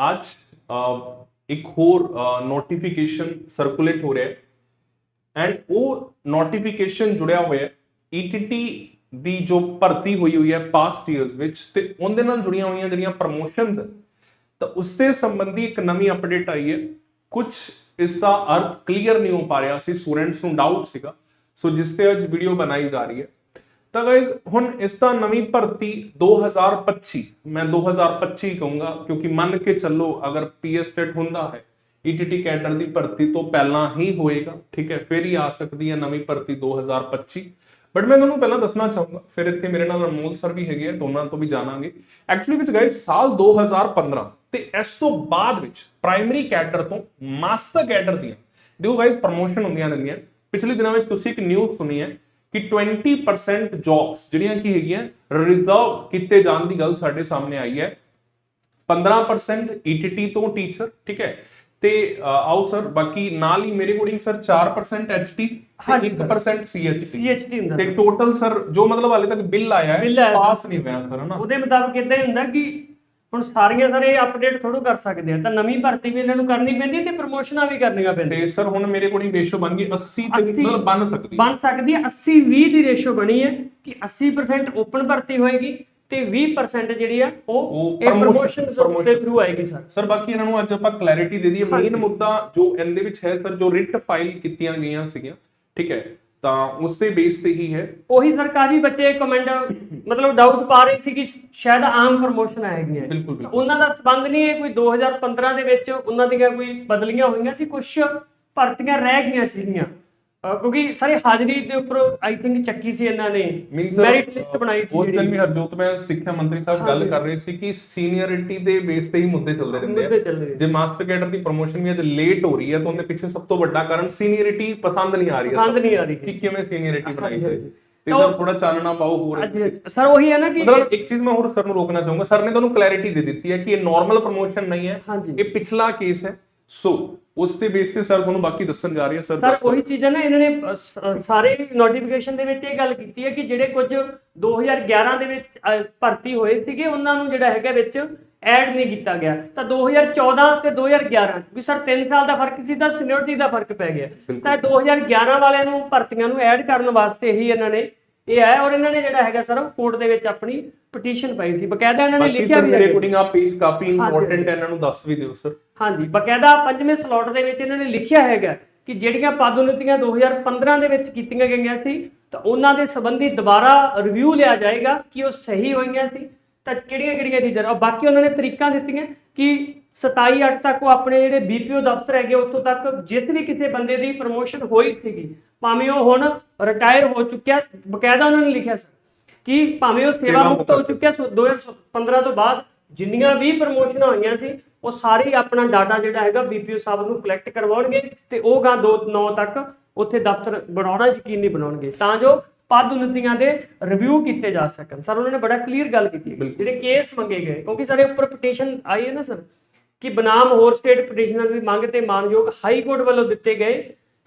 ਅੱਜ ਇੱਕ ਹੋਰ ਨੋਟੀਫਿਕੇਸ਼ਨ ਸਰਕੂਲੇਟ ਹੋ ਰਿਹਾ ਹੈ ਐਂਡ ਉਹ ਨੋਟੀਫਿਕੇਸ਼ਨ ਜੁੜਿਆ ਹੋਇਆ ਹੈ ਈਟੀਟੀ ਦੀ ਜੋ ਭਰਤੀ ਹੋਈ ਹੋਈ ਹੈ ਪਾਸਟ ਇਅਰਸ ਵਿੱਚ ਤੇ ਉਹਦੇ ਨਾਲ ਜੁੜੀਆਂ ਹੋਈਆਂ ਜਿਹੜੀਆਂ ਪ੍ਰਮੋਸ਼ਨਸ ਤਾਂ ਉਸ ਦੇ ਸੰਬੰਧੀ ਇੱਕ ਨਵੀਂ ਅਪਡੇਟ ਆਈ ਹੈ ਕੁਝ ਇਸ ਦਾ ਅਰਥ ਕਲੀਅਰ ਨਹੀਂ ਹੋ ਪਾ ਰਿਹਾ ਸੀ ਸਟੂਡੈਂਟਸ ਨੂੰ ਡਾਊਟ ਸੀਗਾ ਸੋ ਜਿਸ ਤੇ ਅੱਜ ਵੀਡੀਓ ਬਣਾਈ ਜਾ ਰਹੀ ਹੈ ਤਾਂ ਗਾਇਜ਼ ਹੁਣ ਇਸ ਦਾ ਨਵੀਂ ਭਰਤੀ 2025 ਮੈਂ 2025 ਕਹੂੰਗਾ, ਕਿਉਂਕਿ ਮੰਨ ਕੇ ਚੱਲੋ ਅਗਰ ਪੀਐਸ ਟੈਟ ਹੁੰਦਾ ਹੈ ਈਟੀਟੀ ਕੈਡਰ ਦੀ ਭਰਤੀ ਤੋਂ ਪਹਿਲਾਂ ਹੀ ਹੋਏਗਾ, ਠੀਕ ਹੈ, ਫਿਰ ਹੀ ਆ ਸਕਦੀ ਹੈ ਨਵੀਂ ਭਰਤੀ 2025 ਬਟ ਮੈਂ ਤੁਹਾਨੂੰ ਪਹਿਲਾਂ ਦੱਸਣਾ ਚਾਹੂੰਗਾ, ਫਿਰ ਇੱਥੇ ਮੇਰੇ ਨਾਲ ਅਨਮੋਲ ਸਰ ਵੀ ਹੈਗੇ ਆ ਦੋਨਾਂ ਤੋਂ ਵੀ ਜਾਣਾਂਗੇ। ਐਕਚੁਅਲੀ ਵਿੱਚ ਗਾਇਜ਼ ਸਾਲ 2015 ਤੇ ਇਸ ਤੋਂ ਬਾਅਦ ਵਿੱਚ ਪ੍ਰਾਇਮਰੀ ਕੈਡਰ ਤੋਂ ਮਾਸਟਰ ਕੈਡਰ ਦੀਆਂ, ਦੇਖੋ ਗਾਇਜ਼ ਪ੍ਰਮੋਸ਼ਨ ਹੁੰਦੀਆਂ ਰਹਿੰਦੀਆਂ। ਪਿਛਲੇ ਦਿਨਾਂ ਵਿੱਚ ਤੁਸੀਂ ਇੱਕ ਨਿਊਜ਼ ਸੁਣੀ ਹੈ ਕਿ 20% ਜੌਬਸ ਜਿਹੜੀਆਂ ਕੀ ਹੈਗੀਆਂ ਰਿਜ਼ਰਵ ਕੀਤੇ ਜਾਣ ਦੀ ਗੱਲ ਸਾਡੇ ਸਾਹਮਣੇ ਆਈ ਹੈ। 15% ETT ਤੋਂ ਟੀਚਰ ਠੀਕ ਹੈ। ਤੇ ਆਓ ਸਰ ਬਾਕੀ ਨਾਲ ਹੀ ਮੇਰੇ ਕੋਡਿੰਗ ਸਰ 4% HT ਤੇ sir। 1% CHT ਸੀਐਚਡੀ ਹੁੰਦਾ ਤੇ ਟੋਟਲ ਸਰ ਜੋ ਮਤਲਬ ਹਾਲੇ ਤੱਕ ਬਿੱਲ ਆਇਆ ਹੈ ਪਾਸ ਨਹੀਂ ਹੋਇਆ ਸਰ ਹਨਾ? ਉਹਦੇ ਮੁਤਾਬਕ ਇਦਾਂ ਹੀ ਹੁੰਦਾ ਕਿ ਹੁਣ ਸਾਰੀਆਂ ਸਾਰੇ ਅਪਡੇਟ ਥੋੜੋ ਕਰ ਸਕਦੇ ਆ ਤਾਂ ਨਵੀਂ ਭਰਤੀ ਵੀ ਇਹਨਾਂ ਨੂੰ ਕਰਨੀ ਪੈਂਦੀ ਹੈ ਤੇ ਪ੍ਰਮੋਸ਼ਨਾਂ ਵੀ ਕਰਨੀਆਂ ਪੈਂਦੀਆਂ। ਤੇ ਸਰ ਹੁਣ ਮੇਰੇ ਕੋਡਿੰਗ ਰੇਸ਼ੋ ਬਣ ਗਈ 80 ਤੇ 80 ਮਤਲਬ ਬਣ ਸਕਦੀ ਹੈ ਬਣ ਸਕਦੀ ਹੈ 80 20 ਦੀ ਰੇਸ਼ੋ ਬਣੀ ਹੈ ਕਿ 80% ਓਪਨ ਭਰਤੀ ਹੋਏਗੀ ਤੇ 20% ਜਿਹੜੀ ਆ ਉਹ ਉਹ ਇਹ promotion- ਪ੍ਰਮੋਸ਼ਨ ਦੇ promotion ਥਰੂ ਆਏਗੀ ਸਰ। ਸਰ ਬਾਕੀ ਇਹਨਾਂ ਨੂੰ ਅੱਜ ਆਪਾਂ ਕਲੈਰਿਟੀ ਦੇ ਦਈਏ। ਮੇਨ ਮੁੱਦਾ ਜੋ ਇਹਦੇ ਵਿੱਚ ਹੈ ਸਰ ਜੋ ਰਿਟ ਫਾਈਲ ਕੀਤੀਆਂ ਗਈਆਂ ਸੀਗੀਆਂ ਠੀਕ ਹੈ। ਤਾਂ ਉਸ ਦੇ ਬੇਸ ਤੇ ਹੀ ਹੈ। ਉਹੀ ਸਰ ਕਾਫੀ ਬੱਚੇ ਕਮੈਂਟ ਮਤਲਬ ਡਾਊਟ ਪਾ ਰਹੇ ਸੀ ਕਿ ਸ਼ਾਇਦ ਆਮ ਪ੍ਰਮੋਸ਼ਨ ਆਏਗੀਆਂ ਬਿਲਕੁਲ ਬਿਲਕੁਲ। ਉਹਨਾਂ ਦਾ ਸਬੰਧ ਨਹੀਂ ਹੈ ਕੋਈ 2015 ਦੇ ਵਿੱਚ ਉਹਨਾਂ ਦੀਆਂ ਕੋਈ ਬਦਲੀਆਂ ਹੋਈਆਂ ਸੀ ਕੁਝ ਭਰਤੀਆਂ ਰਹਿ ਗਈਆਂ ਸੀਗੀਆਂ। ਕਿਉਂਕਿ ਸਾਰੇ ਹਾਜ਼ਰੀ ਦੇ ਉੱਪਰ ਆਈ ਥਿੰਕ ਚੱਕੀ ਸੀ ਇਹਨਾਂ ਨੇ ਮੈਰਿਟ ਲਿਸਟ ਬਣਾਈ ਸੀ ਉਸ ਦਿਨ ਵੀ ਹਰਜੋਤ ਮੈਂ ਸਿੱਖਿਆ ਮੰਤਰੀ ਸਾਹਿਬ ਗੱਲ ਕਰ ਰਹੇ ਸੀ ਕਿ ਸੀਨੀਅਰਿਟੀ ਦੇ ਬੇਸ ਤੇ ਹੀ ਮੁੱਦੇ ਚੱਲਦੇ ਰਹਿੰਦੇ ਆ। ਜੇ ਮਾਸਟਰ ਕੈਡਰ ਦੀ ਪ੍ਰੋਮੋਸ਼ਨ ਵੀ ਅੱਜ ਲੇਟ ਹੋ ਰਹੀ ਹੈ ਤਾਂ ਉਹਦੇ ਪਿੱਛੇ ਸਭ ਤੋਂ ਵੱਡਾ ਕਾਰਨ ਸੀਨੀਅਰਿਟੀ ਪਸੰਦ ਨਹੀਂ ਆ ਰਹੀ ਹੈ ਪਸੰਦ ਨਹੀਂ ਆ ਰਹੀ ਕਿ ਕਿਵੇਂ ਸੀਨੀਅਰਿਟੀ ਬਣਾਈ ਹਾਂਜੀ। ਤੇ ਸਰ ਥੋੜਾ ਚਾਨਣਾ ਪਾਓ ਹੋਰ ਸਰ ਉਹੀ ਹੈ ਨਾ ਕਿ ਮਤਲਬ ਇੱਕ ਚੀਜ਼ ਮੈਂ ਹੋਰ ਸਰ ਨੂੰ ਰੋਕਣਾ ਚਾਹੂੰਗਾ ਸਰ ਨੇ ਤੁਹਾਨੂੰ ਕਲੈਰਿਟੀ ਦੇ ਦਿੱਤੀ ਹੈ ਕਿ ਇਹ ਨਾਰਮਲ ਪ੍ਰੋਮੋਸ਼ਨ ਨਹੀਂ ਹੈ। ਇਹ ਪਿਛਲਾ ਕੇਸ ਹੈ। ਸੋ ਉਸ ਦੇ ਬੇਸ ਤੇ ਸਰ ਤੁਹਾਨੂੰ ਬਾਕੀ ਦੱਸਣ ਜਾ ਰਹੀ ਹੈ ਸਰ ਸਰ ਉਹੀ ਚੀਜ਼ਾਂ ਨਾ ਇਹਨਾਂ ਨੇ ਸ- ਸਾਰੇ ਨੋਟੀਫਿਕੇਸ਼ਨ ਦੇ ਵਿੱਚ ਇਹ ਗੱਲ ਕੀਤੀ ਹੈ ਕਿ ਜਿਹੜੇ ਕੁਝ 2011 ਦੇ ਵਿੱਚ ਭਰਤੀ ਹੋਏ ਸੀਗੇ ਉਹਨਾਂ ਨੂੰ ਜਿਹੜਾ ਹੈਗਾ ਵਿੱਚ ਐਡ ਨਹੀਂ ਕੀਤਾ ਗਿਆ। ਤਾਂ 2014 ਤੇ 2011 ਕਿਉਂਕਿ ਸਰ 3 ਸਾਲ ਦਾ ਫ਼ਰਕ ਸੀ ਤਾਂ ਸੀਨੀਅਰਟੀ ਦਾ ਫ਼ਰਕ ਪੈ ਗਿਆ। ਤਾਂ 2011 ਵਾਲਿਆਂ ਨੂੰ ਭਰਤੀਆਂ ਨੂੰ ਐਡ ਕਰਨ ਵਾਸਤੇ ਹੀ ਇਹਨਾਂ ਨੇ ਇਹ ਹੈ ਔਰ ਇਹਨਾਂ ਨੇ ਜਿਹੜਾ ਹੈਗਾ ਸਰ ਕੋਰਟ ਦੇ ਵਿੱਚ ਆਪਣੀ ਪਟੀਸ਼ਨ ਪਾਈ ਸੀ। ਬਕਾਇਦਾ ਇਹਨਾਂ ਨੇ ਲਿਖਿਆ ਵੀ ਮੇਰੇ ਹੈ ਅਕੋਰਡਿੰਗ ਆ ਪੇਜ ਕਾਫੀ ਇੰਪੋਰਟੈਂਟ ਹੈ ਇਹਨਾਂ ਨੂੰ ਦੱਸ ਵੀ ਦਿਓ ਸਰ ਹਾਂਜੀ ਬਕਾਇਦਾ ਪੰਜਵੇਂ ਸਲੋਟ ਦੇ ਵਿੱਚ ਇਹਨਾਂ ਨੇ ਲਿਖਿਆ ਹੈਗਾ ਕਿ ਜਿਹੜੀਆਂ ਪਦੋਨਤੀਆਂ 2015 ਦੇ ਵਿੱਚ ਕੀਤੀਆਂ ਗਈਆਂ ਸੀ ਤਾਂ ਉਹਨਾਂ ਦੇ ਸੰਬੰਧੀ ਦੁਬਾਰਾ ਰਿਵਿਊ ਲਿਆ ਜਾਏਗਾ ਕਿ ਉਹ ਸਹੀ ਹੋਈਆਂ ਸੀ। ਤਾਂ ਕਿਹੜੀਆਂ-ਕਿਹੜੀਆਂ ਚੀਜ਼ਾਂ ਔਰ ਬਾਕੀ ਉਹਨਾਂ ਨੇ ਤਰੀਕਾਂ ਦਿੱਤੀਆਂ ਕਿ 27 8 ਤੱਕ ਉਹ ਆਪਣੇ ਜਿਹੜੇ ਬੀਪੀਓ ਦਫ਼ਤਰ ਹੈਗੇ ਉੱਥੋਂ ਤੱਕ ਜਿਸ ਵੀ ਕਿਸੇ ਬੰਦੇ ਦੀ ਪ੍ਰਮੋਸ਼ਨ ਹੋਈ ਸੀਗੀ ਭਾਵੇਂ ਉਹ ਹੁਣ ਰਿਟਾਇਰ ਹੋ ਚੁੱਕਿਆ ਬਕਾਇਦਾ ਉਹਨਾਂ ਨੇ ਲਿਖਿਆ ਸੀ ਕਿ ਭਾਵੇਂ ਉਹ ਸੇਵਾ ਮੁਕਤ ਹੋ ਚੁੱਕਿਆ ਸੋ 2015 ਤੋਂ ਬਾਅਦ ਜਿੰਨੀਆਂ ਵੀ ਪ੍ਰਮੋਸ਼ਨਾਂ ਹੋਈਆਂ ਸੀ ਉਹ ਸਾਰੇ ਆਪਣਾ ਡਾਟਾ ਜਿਹੜਾ ਹੈਗਾ ਬੀਪੀਓ ਸਾਹਿਬ ਨੂੰ ਕਲੈਕਟ ਕਰਵਾਉਣਗੇ ਤੇ ਉਹ ਗਾ 2 9 ਤੱਕ ਉੱਥੇ ਦਫ਼ਤਰ ਬਣਾਉਣਾ ਯਕੀਨੀ ਬਣਾਉਣਗੇ ਤਾਂ ਜੋ ਪਦ ਉન્નਤੀਆਂ ਦੇ ਰਿਵਿਊ ਕੀਤੇ ਜਾ ਸਕਣ। ਸਰ ਉਹਨਾਂ ਨੇ ਬੜਾ ਕਲੀਅਰ ਗੱਲ ਕੀਤੀ ਜਿਹੜੇ ਕੇਸ ਮੰਗੇ ਗਏ ਕਿਉਂਕਿ ਸਾਰੇ ਉੱਪਰ ਪਟੀਸ਼ਨ ਆਈ ਹੈ ਨਾ ਸਰ। ਕਿ ਬਨਾਮ ਹੋਰ ਸਟੇਟ ਪਟੀਸ਼ਨਰ ਦੀ ਮੰਗ ਤੇ ਮਾਨਯੋਗ ਹਾਈ ਕੋਰਟ ਵੱਲੋਂ ਦਿੱਤੇ ਗਏ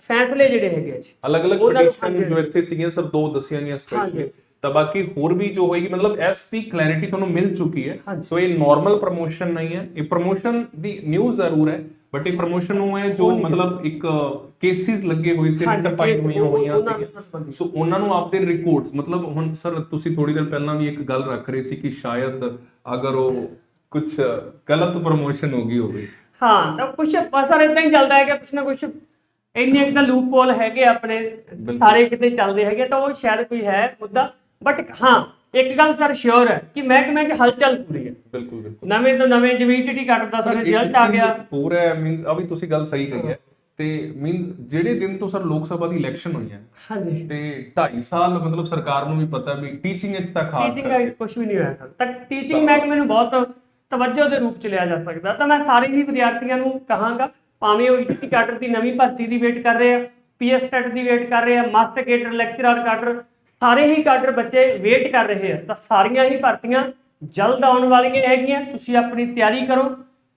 ਫੈਸਲੇ ਜਿਹੜੇ ਹੈਗੇ ਜੀ ਅਲੱਗ-ਅਲੱਗ ਪਟੀਸ਼ਨ। ਜੋ ਇੱਥੇ ਸੀਗੀਆਂ ਸਰ ਦੋ ਦੱਸੀਆਂ ਗਈਆਂ ਸਪੈਸ਼ਲੀ। ਤਾਂ ਬਾਕੀ ਹੋਰ ਵੀ ਜੋ ਹੋਏਗੀ ਮਤਲਬ ਇਸ ਦੀ ਕਲੈਰਿਟੀ ਤੁਹਾਨੂੰ ਮਿਲ ਚੁੱਕੀ ਹੈ। ਸੋ ਇਹ ਨਾਰਮਲ ਪ੍ਰੋਮੋਸ਼ਨ ਨਹੀਂ ਹੈ ਇਹ ਪ੍ਰੋਮੋਸ਼ਨ ਦੀ ਨਿਊਜ਼ ਜ਼ਰੂਰ ਹੈ ਬਟ ਇਹ ਪ੍ਰੋਮੋਸ਼ਨ ਉਹ ਹੈ ਜੋ ਮਤਲਬ ਇੱਕ ਕੇਸਿਸ ਲੱਗੇ ਹੋਏ ਸੀ ਰਿਟਰਫਾਈਡ ਹੋਈਆਂ ਹੋਈਆਂ ਸੰਬੰਧਿਤ। ਸੋ ਉਹਨਾਂ ਨੂੰ ਆਪਦੇ ਰਿਕਾਰਡਸ ਮਤਲਬ ਹੁਣ ਸਰ ਤੁਸੀਂ ਥੋੜੀ ਦੇਰ ਪਹਿਲਾਂ ਵੀ ਇੱਕ ਗੱਲ ਰੱਖ ਰਹੇ ਸੀ ਕਿ ਸ਼ਾਇਦ ਅਗਰ ਉਹ ਕੁਝ ਗਲਤ ਪ੍ਰੋਮੋਸ਼ਨ ਹੋ ਗਈ ਹੋਵੇ। ਹਾਂ ਤਾਂ ਕੁਝ ਸਰ ਇਦਾਂ ਹੀ ਚੱਲਦਾ ਹੈਗਾ ਕੁਛ ਨਾ ਕੁਛ ਇੰਨੇ ਇੱਕ ਤਾਂ ਲੂਪ ਹੋਲ ਹੈਗੇ ਆਪਣੇ ਸਾਰੇ ਕਿਤੇ ਚੱਲਦੇ ਹੈਗੇ ਤਾਂ ਉਹ ਸ਼ਾਇਦ ਕੋਈ ਹੈ ਮੁੱਦਾ। ਬਟ ਹਾਂ ਇੱਕ ਗੱਲ ਸਰ ਸ਼ੋਰ ਹੈ ਕਿ ਮਹਿਕਮੇ 'ਚ ਹਲਚਲ ਪੂਰੀ ਹੈ। ਬਿਲਕੁਲ ਬਿਲਕੁਲ। ਨਵੇਂ ਤੋਂ ਨਵੇਂ ਜਿਵੇਂ ਟੀਟੀ ਕੱਟਦਾ ਸਰ ਰਿਜ਼ਲਟ ਆ ਗਿਆ। ਹੈ ਮੀਨਸ ਆ ਵੀ ਤੁਸੀਂ ਗੱਲ ਸਹੀ ਕਹੀ ਹੈ। ਤੇ ਮੀਨਸ ਜਿਹੜੇ ਦਿਨ ਤੋਂ ਸਰ ਲੋਕ ਸਭਾ ਦੀ ਇਲੈਕਸ਼ਨ ਹੋਈ ਹੈ ਹਾਂਜੀ। ਤੇ 2.5 ਸਾਲ ਮਤਲਬ ਸਰਕਾਰ ਨੂੰ ਵੀ ਪਤਾ ਵੀ ਟੀਚਿੰਗ ਵਿੱਚ ਤਾਂ ਖਾਸ ਟੀਚਿੰਗ ਕੁਝ ਵੀ ਨਹੀਂ ਹੋਇਆ ਸਰ ਤਾਂ ਟੀਚਿੰਗ ਮਹਿਕਮੇ ਨੂੰ ਬਹੁਤ ਤਵੱਜੋ ਦੇ ਰੂਪ ਚ ਲਿਆ ਜਾ ਸਕਦਾ। ਤਾਂ ਮੈਂ ਸਾਰੇ ਹੀ ਵਿਦਿਆਰਥੀਆਂ ਨੂੰ ਕਹਾਂਗਾ ਭਾਵੇਂ ਉਹ ਇਟੀਟੀ ਕਾਡਰ ਦੀ ਨਵੀਂ ਭਰਤੀ ਦੀ ਵੇਟ ਕਰ ਰਹੇ ਆ ਪੀਐਸ ਟੈਟ ਦੀ ਵੇਟ ਕਰ ਰਹੇ ਆ ਮਾਸਟਰ ਕੇਡਰ ਲੈਕਚਰਰ ਕਾਡਰ ਸਾਰੇ ਹੀ ਕਾਡਰ ਬੱਚੇ ਵੇਟ ਕਰ ਰਹੇ ਆ। ਤਾਂ ਸਾਰੀਆਂ ਹੀ ਭਰਤੀਆਂ ਜਲਦ ਆਉਣ ਵਾਲੀਆਂ ਹੈਗੀਆਂ ਤੁਸੀਂ ਆਪਣੀ ਤਿਆਰੀ ਕਰੋ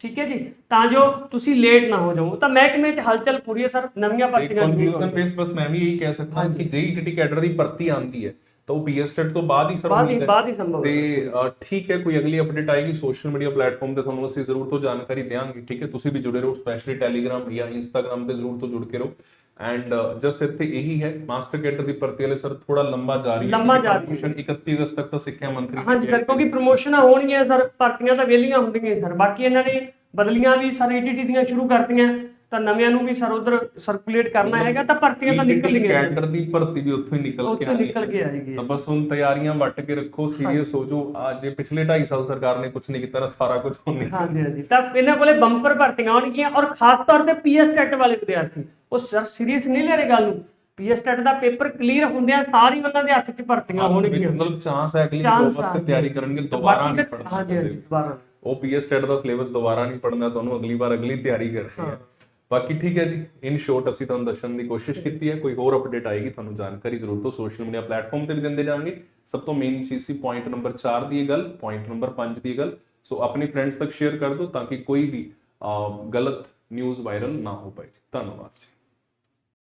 ਠੀਕ ਹੈ ਜੀ? ਤਾਂ ਜੋ ਤੁਸੀਂ ਲੇਟ ਨਾ ਹੋ ਜਾਓ। ਤਾਂ ਮਹਿਕਮੇ 'ਚ ਹਲਚਲ ਪੂਰੀ ਹੈ ਸਰ? ਨਵੀਆਂ ਭਰਤੀਆਂ ਜ਼ਰੂਰ ਕੰਕਲੂਜਨ ਬੇਸ ਬਸ ਮੈਂ ਵੀ ਇਹੀ ਕਹਿ ਸਕਦਾ ਹਾਂ ਕਿ ਜੇਈ ਟੀਟੀ ਕੈਡਰ ਦੀ ਭਰਤੀ ਆਂਦੀ ਹੈ ਤਾਂ ਉਹ ਪੀਐਸ ਟੈਟ ਤੋਂ ਬਾਅਦ ਹੀ ਸਰ ਬਾਅਦ ਹੀ ਬਾਅਦ ਹੀ ਸੰਭਵ ਤੇ ਠੀਕ ਹੈ ਕੋਈ ਅਗਲੀ ਅਪਡੇਟ ਆਏਗੀ ਸੋਸ਼ਲ ਮੀਡੀਆ ਪਲੇਟਫਾਰਮ ਤੇ ਤੁਹਾਨੂੰ ਅਸੀਂ ਜ਼ਰੂਰ ਤੋਂ ਜਾਣਕਾਰੀ ਦੇਵਾਂਗੇ ਠੀਕ ਹੈ? ਤੁਸੀਂ ਵੀ ਜੁੜੇ ਰਹੋ ਸਪੈਸ਼ਲੀ ਟੈਲੀਗ੍ਰਾਮ ਜਾਂ ਇੰਸਟਾਗ੍ਰਾਮ ਤੇ ਜ਼ਰੂਰ ਤੋਂ ਜੁੜ ਕੇ ਰਹੋ। ਐਂਡ ਜਸਟ ਇੱਥੇ ਇਹੀ ਹੈ ਮਾਸਟਰ ਕੈਡਰ ਦੀ ਭਰਤੀ ਵਾਲੇ ਸਰ ਥੋੜਾ ਲੰਬਾ ਜਾ ਰਹੀ ਹੈ। ਲੰਬਾ ਕਿਉਂਕਿ ਜਾ ਰਹੀ ਹੈ। promotion 31 ਅਗਸਤ ਤੱਕ ਤਾਂ ਸਿੱਖਿਆ ਮੰਤਰੀ ਹਾਂਜੀ ਸਰ ਕਿਉਂਕਿ ਪ੍ਰਮੋਸ਼ਨਾਂ ਹੋਣਗੀਆਂ ਸਰ ਭਰਤੀਆਂ ਤਾਂ ਵਿਹਲੀਆਂ ਹੁੰਦੀਆਂ ਸਰ। ਬਾਕੀ ਇਹਨਾਂ ਨੇ ਬਦਲੀਆਂ ਵੀ ਸਰ ਈਟੀਟੀ ਦੀਆਂ ਸ਼ੁਰੂ ਕਰਤੀਆਂ। ਤਾਂ ਨਵਿਆਂ ਨੂੰ ਵੀ ਸਰ ਉਧਰ ਸਰਕੂਲੇਟ ਕਰਨਾ ਹੈਗਾ ਤਾਂ ਭਰਤੀਆਂ ਤਾਂ ਨਿਕਲਣਗੀਆਂ ਸਰ। ਕੈਡਰ ਦੀ ਭਰਤੀ ਵੀ ਉੱਥੋਂ ਹੀ ਨਿਕਲ ਕੇ ਆਣੀ ਨਿਕਲ ਕੇ ਆਏਗੀ। ਤਾਂ ਬਸ ਹੁਣ ਤਿਆਰੀਆਂ ਵੱਟ ਕੇ ਰੱਖੋ ਸੀਰੀਅਸ ਹੋ ਜੋ ਆ ਜੇ ਪਿਛਲੇ 2.5 ਸਾਲ ਸਰਕਾਰ ਨੇ ਕੁਝ ਨਹੀਂ ਕੀਤਾ ਨਾ ਸਾਰਾ ਕੁਝ ਹੁਣ ਨਹੀਂ ਹਾਂਜੀ ਹਾਂਜੀ। ਤਾਂ ਇਹਨਾਂ ਕੋਲੇ ਬੰਪਰ ਭਰਤੀਆਂ ਆਉਣਗੀਆਂ ਔਰ ਖਾਸ ਤੌਰ ਤੇ ਪੀਐਸ ਟੈਟ ਵਾਲੇ ਵਿਦਿਆਰਥੀ। ਉਹ ਸਰ ਸੀਰੀਅਸ ਨਹੀਂ ਲੈ ਰਹੇ ਗੱਲ ਨੂੰ। ਪੀਐਸ ਟੈਟ ਦਾ ਪੇਪਰ ਕਲੀਅਰ ਹੁੰਦਿਆਂ ਸਾਰੀ ਉਹਨਾਂ ਦੇ ਹੱਥ 'ਚ ਭਰਤੀਆਂ ਹੋਣਗੀਆਂ। ਮਤਲਬ ਚਾਂਸ ਹੈ ਅਗਲੀ ਜੋਬ ਚਾਂਸ ਵਾਸਤੇ ਤਿਆਰੀ ਕਰਨਗੇ ਦੁਬਾਰਾ ਨਹੀਂ ਪੜਨਾ ਹਾਂਜੀ ਹਾਂਜੀ ਦੁਬਾਰਾ। ਉਹ ਪੀਐਸ ਟੈਟ ਦਾ ਸਿਲੇਬਸ ਦੁਬਾਰਾ ਨਹੀਂ ਪੜਨਾ ਤੁਹਾਨੂੰ ਅਗਲੀ ਵਾਰ ਅਗਲੀ ਤਿਆਰੀ ਕਰਨੀ ਹੈ। ਬਾਕੀ ਠੀਕ ਹੈ ਜੀ ਇਨ ਸ਼ੋਰਟ ਅਸੀਂ ਤੁਹਾਨੂੰ ਦੱਸਣ ਦੀ ਕੋਸ਼ਿਸ਼ ਕੀਤੀ ਹੈ ਕੋਈ ਹੋਰ ਅਪਡੇਟ ਆਏਗੀ ਤੁਹਾਨੂੰ ਜਾਣਕਾਰੀ ਜ਼ਰੂਰ ਤੋਂ ਸੋਸ਼ਲ ਮੀਡੀਆ ਪਲੇਟਫਾਰਮ ਤੇ ਵੀ ਦਿੰਦੇ ਜਾਵਾਂਗੇ। ਸਭ ਤੋਂ ਮੇਨ ਚੀਜ਼ ਸੀ ਪੁਆਇੰਟ ਨੰਬਰ 4 ਦੀ ਇਹ ਗੱਲ ਪੁਆਇੰਟ ਨੰਬਰ 5 ਦੀ ਗੱਲ। ਸੋ ਆਪਣੇ ਫਰੈਂਡਸ ਤੱਕ ਸ਼ੇਅਰ ਕਰ ਦਿਓ ਤਾਂ ਕਿ ਕੋਈ ਵੀ ਗਲਤ ਨਿਊਜ਼ ਵਾਇਰਲ ਨਾ ਹੋ ਪਾਏ। ਧੰਨਵਾਦ ਜੀ।